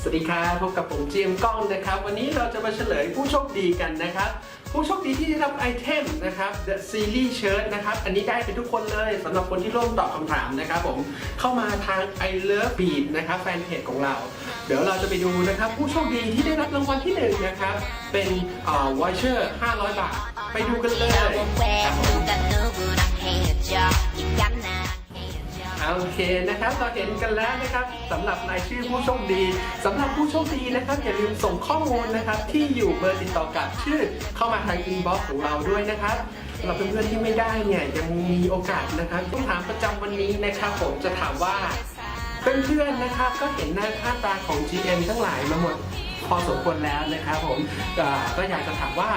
สวัสดีครับพบกับผมเจมส์ก้องนะครับ วันนี้เราจะมาเฉลยผู้โชคดีกันนะครับ ผู้โชคดีที่ได้รับไอเทมนะครับ The Series Shirt นะครับ อันนี้ได้ไปทุกคนเลยสำหรับคนที่ร่วมตอบคำถามนะครับผมเข้ามาทาง I Love Beat นะครับแฟนเพจของเรา เดี๋ยวเราจะไปดูนะครับ ผู้โชคดีที่ได้รับรางวัลที่หนึ่งนะครับ เป็นเอ่อวอเชอร์500 บาท ไปดูกันเลยครับผม โอเคนะครับเราเห็นกันแล้วนะครับสำหรับรายชื่อผู้โชคดีสำหรับผู้โชคดีนะครับอย่าลืมส่งข้อมูลนะครับที่อยู่เบอร์ติดต่อกับชื่อเข้ามาทางอินบ็อกซ์ของเราด้วยนะครับสำหรับเพื่อนๆที่ไม่ได้เนี่ยยังมีโอกาสนะครับคำถามประจำวันนี้นะครับ ผมจะถามว่าเพื่อนๆนะครับก็เห็นหน้าค่าตาของ GM ทั้งหลายมาหมดพอสมควรแล้วนะครับผมก็อยากจะถามว่า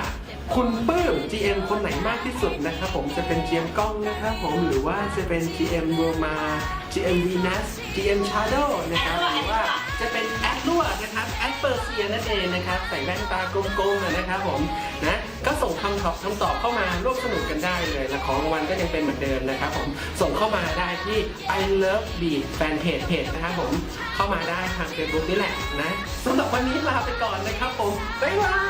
คุณปลื้ม GM คนไหนมากที่สุดนะครับผมจะเป็น GM กล้องนะครับผมหรือว่าจะเป็น GM โรมา GM Venus GM Shadow นะครับหรือว่าจะเป็นแอดลัวนะครับแอดเปอร์เซียนั่นเองนะครับใส่แว่นตากลมๆนะครับผมนะก็ส่งคำตอบคำตอบเข้ามาร่วมสนุกกันได้เลยและของรางวัลก็ยังเป็นเหมือนเดิมนะครับผมส่งเข้ามาได้ที่ I Love b e a แฟนเพจเพจนะครับผมเข้ามาได้ทางเฟซบุ๊กนี่แหละนะสำหรับวันนี้ลาไปก่อนนะครับผมบ๊ายบาย